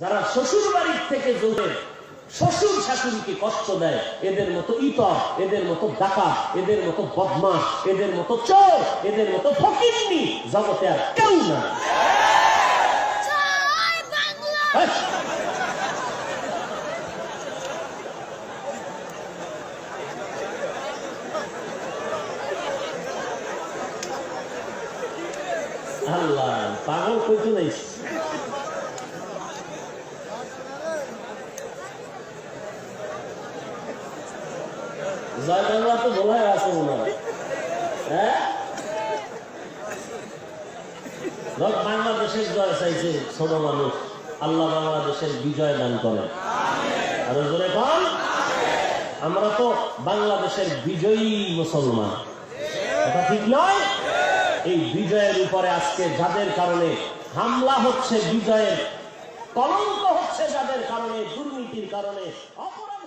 যারা শ্বশুর বাড়ির থেকে জোরের শ্বশুর শাশুড়িকে কষ্ট দেয় এদের মতো ইতর এদের মতো ডাকা এদের মতো বদমাস এদের মতো চোর এদের মতো ফকিরনি জগতে আর কেউ না। আল্লাহ পাগল কইতো নাই বাংলাদেশের জয় চাইছে ছোট মানুষ আল্লাহ বাংলাদেশের বিজয় দান কন আমরা তো বাংলাদেশের বিজয়ী মুসলমান। এটা ঠিক নয়? এই বিজয়ের উপরে আজকে যাদের কারণে হামলা হচ্ছে, বিজয়ের কলঙ্ক হচ্ছে যাদের কারণে, দুর্নীতির কারণে, অপরাধ